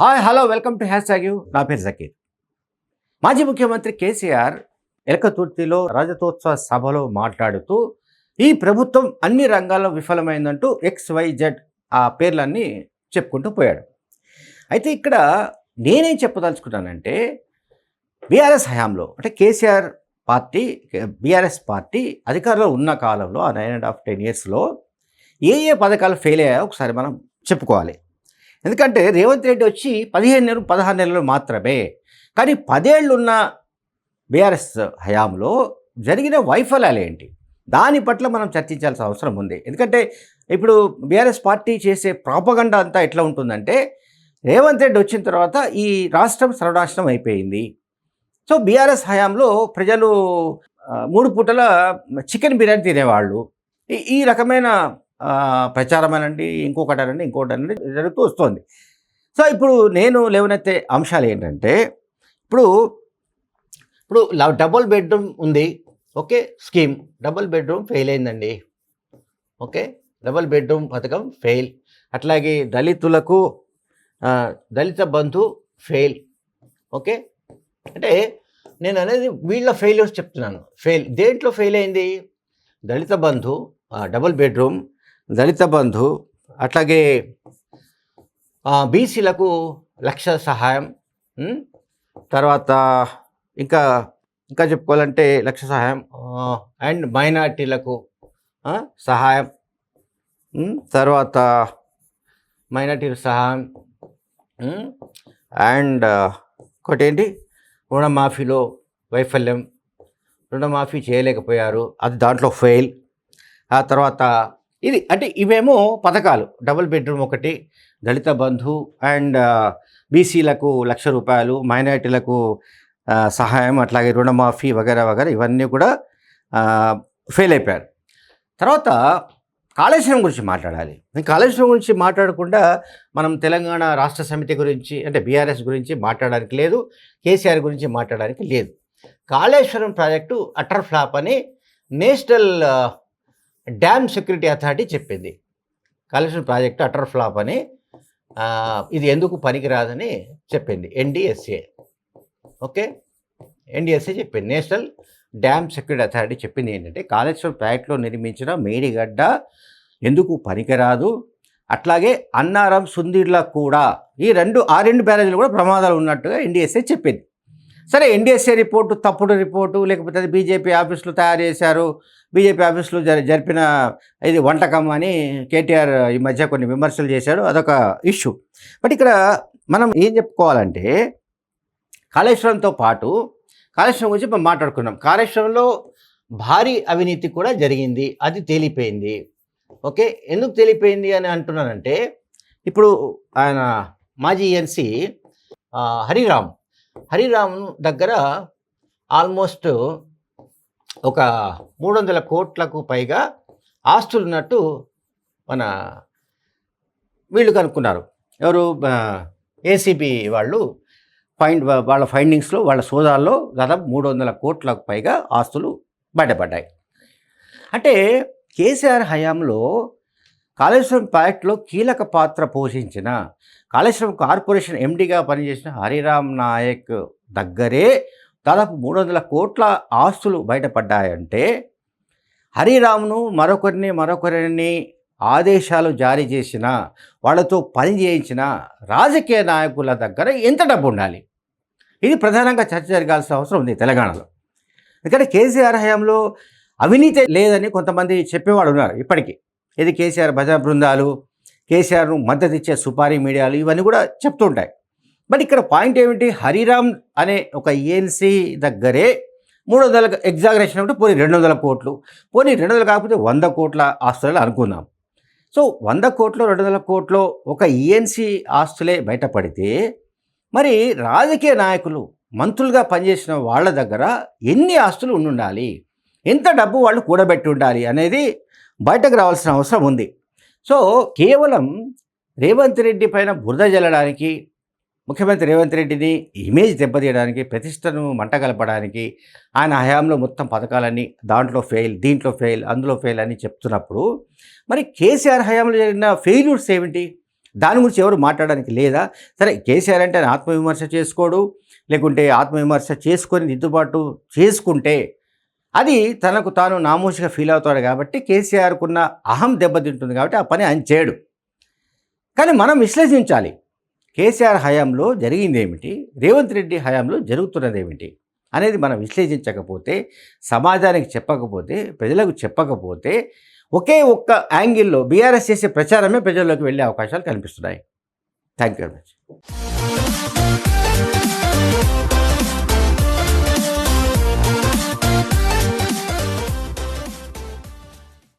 Hi hello welcome to hashtag you నా పేరు జకీర్. మాజీ ముఖ్యమంత్రి కేసీఆర్ ఎలకతుర్తిలో రజతోత్సవ సభలో మాట్లాడుతూ ఈ ప్రభుత్వం అన్ని రంగాల్లో విఫలమైందంటూ ఎక్స్ వై జెడ్ ఆ పేర్లన్నీ చెప్పుకుంటూ పోయాడు. అయితే ఇక్కడ నేనేం చెప్పదలుచుకున్నానంటే బీఆర్ఎస్ హయాంలో అంటే కేసీఆర్ పార్టీ బీఆర్ఎస్ పార్టీ అధికారంలో ఉన్న కాలంలో ఆ నైన్ అండ్ హాఫ్ టెన్ ఇయర్స్లో ఏ ఏ పథకాలు ఫెయిల్ అయ్యాయో ఒకసారి మనం చెప్పుకోవాలి. ఎందుకంటే రేవంత్ రెడ్డి వచ్చి పదిహేను నెలలు పదహారు నెలలు మాత్రమే. కానీ పదేళ్ళున్న బీఆర్ఎస్ హయాంలో జరిగిన వైఫల్యాలు ఏంటి? దాని పట్ల మనం చర్చించాల్సిన అవసరం ఉంది. ఎందుకంటే ఇప్పుడు బీఆర్ఎస్ పార్టీ చేసే ప్రాపగండ అంతా ఎట్లా ఉంటుందంటే రేవంత్ రెడ్డి వచ్చిన తర్వాత ఈ రాష్ట్రం సర్వనాశనం అయిపోయింది. సో బీఆర్ఎస్ హయాంలో ప్రజలు మూడు పూటల చికెన్ బిర్యానీ తినేవాళ్ళు. ఈ ఈ రకమైన ప్రచారం అనండి ఇంకొకటి అనండి ఇంకొకటి అనండి జరుగుతూ వస్తుంది. సో ఇప్పుడు నేను లేవనెత్తే అంశాలు ఏంటంటే ఇప్పుడు ఇప్పుడు లవ్ డబుల్ బెడ్రూమ్ ఉంది okay scheme double bedroom fail అయిందండి ఓకే డబుల్ బెడ్రూమ్ పథకం ఫెయిల్ అట్లాగే దళితులకు దళిత బంధు ఫెయిల్ ఓకే అంటే నేను అనేది వీళ్ళ ఫెయిల్యూర్స్ చెప్తున్నాను ఫెయిల్ దేంట్లో ఫెయిల్ అయింది? దళిత బంధు డబుల్ బెడ్రూమ్ దళిత బంధు అట్లాగే బీసీలకు లక్ష సహాయం తర్వాత ఇంకా ఇంకా చెప్పుకోవాలంటే లక్ష సహాయం అండ్ మైనార్టీలకు సహాయం తర్వాత మైనార్టీల సహాయం అండ్ ఆ, ఇంకోటి ఏంటి రుణమాఫీలో వైఫల్యం రుణమాఫీ చేయలేకపోయారు అది దాంట్లో ఫెయిల్ ఆ తర్వాత ఇది అంటే ఇవేమో పథకాలు. డబుల్ బెడ్రూమ్ ఒకటి దళిత బంధు అండ్ బీసీలకు లక్ష రూపాయలు మైనారిటీలకు సహాయం అట్లాగే రుణమాఫీ వగేరా వగేరా ఇవన్నీ కూడా ఫెయిల్ అయిపోయారు. తర్వాత కాళేశ్వరం గురించి మాట్లాడాలి. కాళేశ్వరం గురించి మాట్లాడకుండా మనం తెలంగాణ రాష్ట్ర సమితి గురించి అంటే బీఆర్ఎస్ గురించి మాట్లాడడానికి లేదు కేసీఆర్ గురించి మాట్లాడడానికి లేదు. కాళేశ్వరం ప్రాజెక్టు అటర్ ఫ్లాప్ అని నేషనల్ డ్యామ్ సెక్యూరిటీ అథారిటీ చెప్పింది. కాళేశ్వరం ప్రాజెక్టు అటర్ ఫ్లాప్ అని ఇది ఎందుకు పనికిరాదని చెప్పింది. NDSA okay? ఎన్డిఎస్ఏ చెప్పింది. నేషనల్ డ్యామ్ సెక్యూరిటీ అథారిటీ చెప్పింది ఏంటంటే కాళేశ్వరం ప్రాజెక్టులో నిర్మించిన మేడిగడ్డ ఎందుకు పనికిరాదు? అట్లాగే అన్నారం సుందీర్ల కూడా ఈ రెండు ఆ రెండు బ్యారేజీలు కూడా ప్రమాదాలు ఉన్నట్టుగా ఎన్డిఎస్ఏ చెప్పింది. సరే ఎన్డిఎస్ఏ రిపోర్టు తప్పుడు రిపోర్టు లేకపోతే అది బీజేపీ ఆఫీసులో తయారు చేశారు బీజేపీ ఆఫీసులో జరి జరిపిన ఇది వంటకం అని కేటీఆర్ ఈ మధ్య కొన్ని విమర్శలు చేశాడు అదొక ఇష్యూ. బట్ ఇక్కడ మనం ఏం చెప్పుకోవాలంటే కాళేశ్వరంతో పాటు కాళేశ్వరం గురించి మనం మాట్లాడుకున్నాం. కాళేశ్వరంలో భారీ అవినీతి కూడా జరిగింది అది తేలిపోయింది. ఓకే? ఎందుకు తేలిపోయింది అని అంటున్నానంటే ఇప్పుడు ఆయన మాజీ ఎన్సీ హరిరామ్ హరిరామ్ దగ్గర ఆల్మోస్ట్ ఒక మూడు వందల కోట్లకు పైగా ఆస్తులు ఉన్నట్టు మన వీళ్ళు కనుక్కున్నారు. ఎవరు? ఏసీబీ వాళ్ళు ఫైండ్ వాళ్ళ ఫైండింగ్స్లో వాళ్ళ సోదాల్లో దాదాపు మూడు వందల కోట్లకు పైగా ఆస్తులు బయటపడ్డాయి. అంటే కేసీఆర్ హయాంలో కాళేశ్వరం ప్రాజెక్టులో కీలక పాత్ర పోషించిన కాళేశ్వరం కార్పొరేషన్ ఎండీగా పనిచేసిన హరిరామ్ నాయక్ దగ్గరే దాదాపు మూడు వందల కోట్ల ఆస్తులు బయటపడ్డాయంటే హరిరామ్ను మరొకరిని మరొకరిని ఆదేశాలు జారీ చేసిన వాళ్ళతో పని చేయించిన రాజకీయ నాయకుల దగ్గర ఎంత డబ్బు ఉండాలి ఇది ప్రధానంగా చర్చ జరగాల్సిన అవసరం ఉంది తెలంగాణలో. ఎందుకంటే కేసీఆర్ హయాంలో అవినీతి లేదని కొంతమంది చెప్పేవాడు ఉన్నారు ఇప్పటికీ. ఇది కేసీఆర్ భజన బృందాలు కేసీఆర్ను మద్దతు ఇచ్చే సుపారీ మీడియాలు ఇవన్నీ కూడా చెప్తుంటాయి. బట్ ఇక్కడ పాయింట్ ఏమిటి? హరిరామ్ అనే ఒక ఏఎన్సీ దగ్గరే మూడు వందల ఎగ్జాగరేషన్ అంటే పోనీ రెండు వందల కోట్లు. పోనీ రెండు వందలు కాకపోతే వంద కోట్ల ఆస్తులు అనుకుందాం. సో వంద కోట్లు రెండు వందల కోట్లు ఒక ఈఎన్సీ ఆస్తులే బయటపడితే మరి రాజకీయ నాయకులు మంత్రులుగా పనిచేసిన వాళ్ళ దగ్గర ఎన్ని ఆస్తులు ఉండి ఉండాలి ఎంత డబ్బు వాళ్ళు కూడబెట్టి ఉండాలి అనేది బయటకు రావాల్సిన అవసరం ఉంది. సో కేవలం రేవంత్ రెడ్డి పైన బురద జల్లడానికి ముఖ్యమంత్రి రేవంత్ రెడ్డిని ఇమేజ్ దెబ్బతీయడానికి ప్రతిష్టను మంటగలపడానికి ఆయన హయాంలో మొత్తం పథకాలన్నీ దాంట్లో ఫెయిల్ దీంట్లో ఫెయిల్ అందులో ఫెయిల్ అని చెప్తున్నప్పుడు మరి కేసీఆర్ హయాంలో జరిగిన ఫెయిల్యూర్స్ ఏమిటి? దాని గురించి ఎవరు మాట్లాడడానికి లేదా? సరే కేసీఆర్ అంటే ఆయన ఆత్మవిమర్శ చేసుకోడు లేకుంటే ఆత్మవిమర్శ చేసుకొని దిద్దుబాటు చేసుకుంటే అది తనకు తాను నామోషిగా ఫీల్ అవుతాడు కాబట్టి కేసీఆర్కున్న అహం దెబ్బతింటుంది కాబట్టి ఆ పని ఆయన చేయడు. కానీ మనం విశ్లేషించాలి. కేసీఆర్ హయాంలో జరిగింది ఏమిటి రేవంత్ రెడ్డి హయాంలో జరుగుతున్నది ఏమిటి అనేది మనం విశ్లేషించకపోతే సమాజానికి చెప్పకపోతే ప్రజలకు చెప్పకపోతే ఒకే ఒక్క యాంగిల్లో బీఆర్ఎస్ చేసే ప్రచారమే ప్రజల్లోకి వెళ్ళే అవకాశాలు కనిపిస్తున్నాయి. Thank you very much.